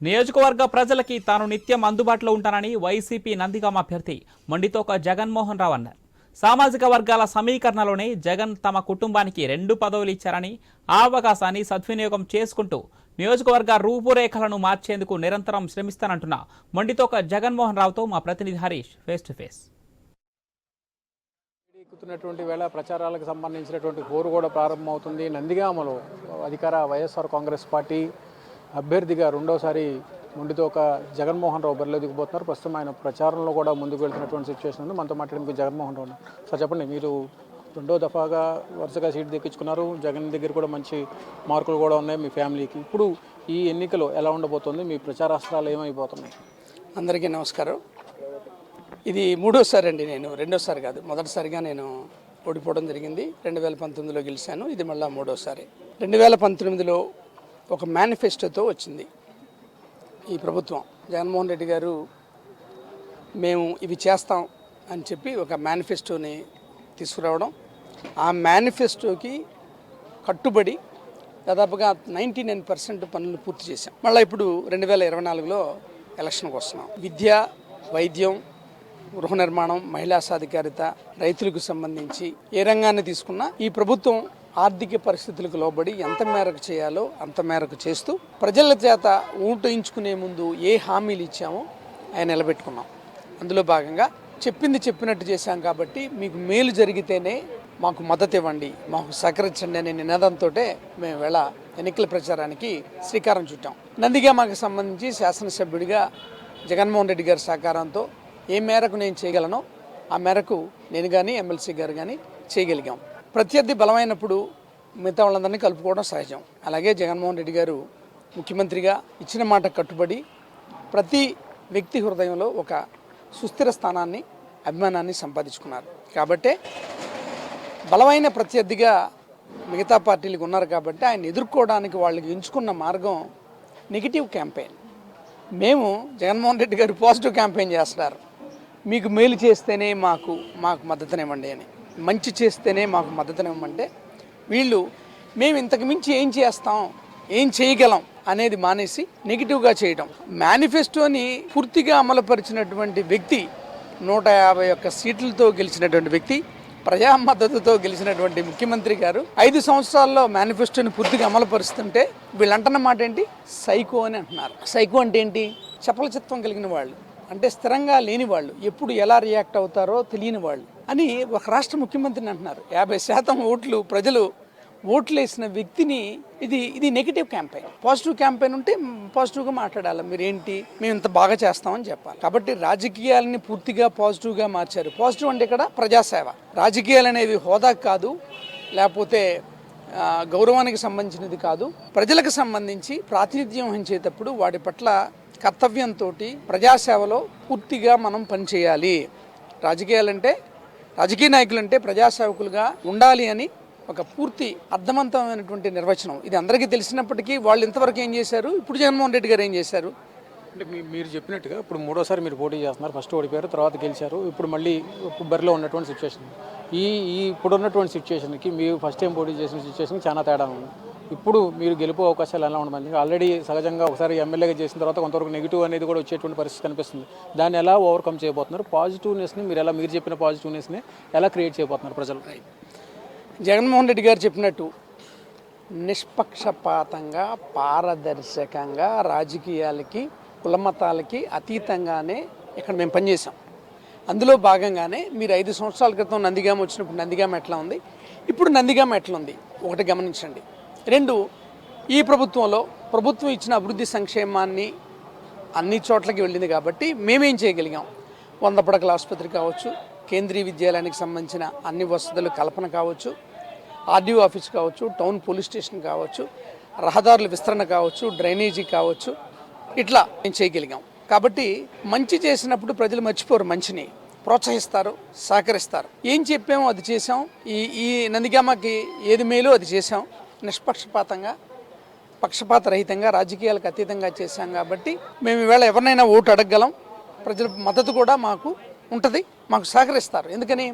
నియోజకవర్గ ప్రజలకి తాను నిత్యం అందుబాటులో ఉంటానని వైసీపీ నందిగామ అభ్యర్థి మొండితోక జగన్మోహన్ రావు అన్నారు. సామాజిక వర్గాల సమీకరణలోనే జగన్ తమ కుటుంబానికి రెండు పదవులు ఇచ్చారని ఆ అవకాశాన్ని సద్వినియోగం చేసుకుంటూ నియోజకవర్గ రూపురేఖలను మార్చేందుకు నిరంతరం శ్రమిస్తానంటున్న మొండితోక జగన్మోహన్ రావుతో మా ప్రతినిధి హరీష్ ఫేస్ టు ఫేస్. ఎక్కుతున్నటువంటి వేళ ప్రచారాలకు సంబంధించినటువంటి హోరు కూడా ప్రారంభమవుతుంది. నందిగామలో అధికార వైఎస్ఆర్ కాంగ్రెస్ పార్టీ అభ్యర్థిగా రెండోసారి ముండితో ఒక జగన్మోహన్ రావు బరిలో దిగిపోతున్నారు. ప్రస్తుతం ఆయన ప్రచారంలో కూడా ముందుకు వెళ్తున్నటువంటి సిచ్యువేషన్ ఉంది. మనతో మాట్లాడేందుకు జగన్మోహన్ రావు సార్ చెప్పండి మీరు రెండో దఫాగా వరుసగా సీట్ దక్కించుకున్నారు. జగన్ దగ్గర కూడా మంచి మార్కులు కూడా ఉన్నాయి మీ ఫ్యామిలీకి. ఇప్పుడు ఈ ఎన్నికలో ఎలా ఉండబోతుంది? మీ ప్రచారాస్త్రాలు ఏమైపోతున్నాయి? అందరికీ నమస్కారం. ఇది మూడోసారి అండి నేను. రెండోసారి కాదు మొదటిసారిగా నేను ఓడిపోవడం జరిగింది. రెండు వేల పంతొమ్మిదిలో గెలిచాను. ఇది మళ్ళీ మూడోసారి. రెండు వేల పంతొమ్మిదిలో ఒక మేనిఫెస్టోతో వచ్చింది ఈ ప్రభుత్వం. జగన్మోహన్ రెడ్డి గారు మేము ఇవి చేస్తాం అని చెప్పి ఒక మేనిఫెస్టోని తీసుకురావడం. ఆ మేనిఫెస్టోకి కట్టుబడి దాదాపుగా నైంటీ నైన్ పర్సెంట్ పనులు పూర్తి చేశాం. మళ్ళీ ఇప్పుడు రెండు వేల ఇరవై నాలుగులో ఎలక్షన్కి వస్తున్నాం. విద్య వైద్యం గృహ నిర్మాణం మహిళా సాధికారిత రైతులకు సంబంధించి ఏ రంగాన్ని తీసుకున్నా ఈ ప్రభుత్వం ఆర్థిక పరిస్థితులకు లోబడి ఎంత మేరకు చేయాలో అంత మేరకు చేస్తూ ప్రజల చేత ఊటయించుకునే ముందు ఏ హామీలు ఇచ్చామో ఆయన నిలబెట్టుకున్నాం. అందులో భాగంగా చెప్పింది చెప్పినట్టు చేశాం కాబట్టి మీకు మేలు జరిగితేనే మాకు మద్దతు ఇవ్వండి మాకు సహకరించండి అనే నినాదంతో మేము వేళ ఎన్నికల ప్రచారానికి శ్రీకారం చుట్టాం. నందిగామకు సంబంధించి శాసనసభ్యుడిగా జగన్మోహన్ రెడ్డి గారి సహకారంతో ఏ మేరకు నేను చేయగలనో ఆ మేరకు నేను కానీ ఎమ్మెల్సీ గారు కానీ చేయగలిగాం. ప్రత్యర్థి బలమైనప్పుడు మిగతా వాళ్ళందరినీ కలుపుకోవడం సహజం. అలాగే జగన్మోహన్ రెడ్డి గారు ముఖ్యమంత్రిగా ఇచ్చిన మాట కట్టుబడి ప్రతి వ్యక్తి హృదయంలో ఒక సుస్థిర స్థానాన్ని అభిమానాన్ని సంపాదించుకున్నారు. కాబట్టే బలమైన ప్రత్యర్థిగా మిగతా పార్టీలకు ఉన్నారు కాబట్టి ఆయన ఎదుర్కోవడానికి వాళ్ళకి ఎంచుకున్న మార్గం నెగిటివ్ క్యాంపెయిన్. మేము జగన్మోహన్ రెడ్డి గారు పాజిటివ్ క్యాంపెయిన్ చేస్తున్నారు. మీకు మేలు చేస్తేనే మాకు మాకు మద్దతునివ్వండి అని. మంచి చేస్తేనే మాకు మద్దతునివ్వమంటే వీళ్ళు మేము ఇంతకు మించి ఏం చేస్తాం ఏం చేయగలం అనేది మానేసి నెగిటివ్గా చేయడం మేనిఫెస్టోని పూర్తిగా అమలుపరిచినటువంటి వ్యక్తి నూట యాభై ఒక్క సీట్లతో గెలిచినటువంటి వ్యక్తి ప్రజా మద్దతుతో గెలిచినటువంటి ముఖ్యమంత్రి గారు ఐదు సంవత్సరాల్లో మేనిఫెస్టోని పూర్తిగా అమలుపరుస్తుంటే వీళ్ళు అంటున్న మాట ఏంటి సైకో అని అంటున్నారు. సైకో అంటే ఏంటి? చపలచిత్వం కలిగిన వాళ్ళు. అంటే స్థిరంగా లేని వాళ్ళు. ఎప్పుడు ఎలా రియాక్ట్ అవుతారో తెలియని వాళ్ళు. అని ఒక రాష్ట్ర ముఖ్యమంత్రిని అంటున్నారు. యాభై శాతం ఓట్లు ప్రజలు ఓట్లు వేసిన వ్యక్తిని ఇది ఇది నెగిటివ్ క్యాంపెయిన్ పాజిటివ్ క్యాంపెయిన్ ఉంటే పాజిటివ్గా మాట్లాడాలి. మీరు ఏంటి మేము ఇంత బాగా చేస్తామని చెప్పాలి. కాబట్టి రాజకీయాలని పూర్తిగా పాజిటివ్గా మార్చారు. పాజిటివ్ అంటే ఇక్కడ ప్రజాసేవ. రాజకీయాలు అనేవి హోదా కాదు లేకపోతే గౌరవానికి సంబంధించినది కాదు. ప్రజలకు సంబంధించి ప్రాతినిధ్యం వహించేటప్పుడు వాటి పట్ల కర్తవ్యంతో ప్రజాసేవలో పూర్తిగా మనం పనిచేయాలి. రాజకీయాలంటే రాజకీయ నాయకులంటే ప్రజాసేవకులుగా ఉండాలి అని ఒక పూర్తి అర్థవంతమైనటువంటి నిర్వచనం. ఇది అందరికీ తెలిసినప్పటికీ వాళ్ళు ఇంతవరకు ఏం చేశారు? ఇప్పుడు జగన్మోహన్ రెడ్డి గారు ఏం చేశారు? అంటే మీరు చెప్పినట్టుగా ఇప్పుడు మూడోసారి మీరు పోటీ చేస్తున్నారు. ఫస్ట్ ఓడిపోయారు తర్వాత గెలిచారు. ఇప్పుడు మళ్ళీ బరిలో ఉన్నటువంటి సిచ్యువేషన్ ఈ ఈ ఇప్పుడు ఉన్నటువంటి సిచ్యువేషన్కి మీరు ఫస్ట్ టైం పోటీ చేసిన సిచ్యువేషన్కి చాలా తేడా ఉంది. ఇప్పుడు మీరు గెలుపు అవకాశాలు ఎలా ఉండదు ఆల్రెడీ సహజంగా ఒకసారి ఎమ్మెల్యేగా చేసిన తర్వాత కొంతవరకు నెగిటివ్ అనేది కూడా వచ్చేటువంటి పరిస్థితి కనిపిస్తుంది. దాన్ని ఎలా ఓవర్కమ్ చేయబోతున్నారు? పాజిటివ్నెస్ని మీరు ఎలా మీరు చెప్పిన పాజిటివ్నెస్ని ఎలా క్రియేట్ చేయబోతున్నారు ప్రజలు? జగన్మోహన్ రెడ్డి గారు చెప్పినట్టు నిష్పక్షపాతంగా పారదర్శకంగా రాజకీయాలకి కులమతాలకి అతీతంగానే ఇక్కడ మేము పనిచేసాం అందులో భాగంగానే మీరు ఐదు సంవత్సరాల క్రితం నందిగామ వచ్చినప్పుడు నందిగామ ఎట్లా ఉంది? ఇప్పుడు నందిగామ ఎట్లా ఉంది? ఒకటి గమనించండి. రెండు ఈ ప్రభుత్వంలో ప్రభుత్వం ఇచ్చిన అభివృద్ధి సంక్షేమాన్ని అన్ని చోట్లకి వెళ్ళింది కాబట్టి మేమేం చేయగలిగాం? వంద పడకల ఆసుపత్రి కావచ్చు కేంద్రీయ విద్యాలయానికి సంబంధించిన అన్ని వసతులు కల్పన కావచ్చు ఆర్డీఓ ఆఫీస్ కావచ్చు టౌన్ పోలీస్ స్టేషన్ కావచ్చు రహదారుల విస్తరణ కావచ్చు డ్రైనేజీ కావచ్చు ఇట్లా మేము చేయగలిగాం. కాబట్టి మంచి చేసినప్పుడు ప్రజలు మర్చిపోరు మంచిని. ప్రోత్సహిస్తారు సహకరిస్తారు. ఏం చెప్పామో అది చేసాం ఈ ఈ నందిగామకి ఏది మేలో అది చేసాం నిష్పక్షపాతంగా పక్షపాత రహితంగా రాజకీయాలకు అతీతంగా చేశాం కాబట్టి మేము ఈవేళ ఎవరినైనా ఓటు అడగగలం. ప్రజల మద్దతు కూడా మాకు ఉంటుంది మాకు సహకరిస్తారు. ఎందుకని?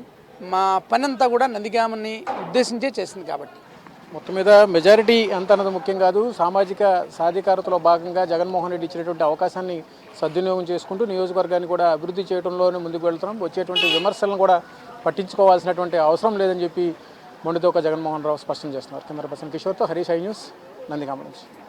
మా పని అంతా కూడా నందిగామని ఉద్దేశించే చేసింది కాబట్టి. మొత్తం మీద మెజారిటీ అంత అన్నది ముఖ్యం కాదు. సామాజిక సాధికారతలో భాగంగా జగన్మోహన్ రెడ్డి ఇచ్చినటువంటి అవకాశాన్ని సద్వినియోగం చేసుకుంటూ నియోజకవర్గాన్ని కూడా అభివృద్ధి చేయడంలోనే ముందుకు వెళ్తున్నాం. వచ్చేటువంటి విమర్శలను కూడా పట్టించుకోవాల్సినటువంటి అవసరం లేదని చెప్పి మొండితోక జగన్మోహన్ రావు స్పష్టం చేస్తున్నారు. కెమెరా పర్సన్ కిషోర్తో హరీష్ ఐ న్యూస్ నందిగామ నుంచి.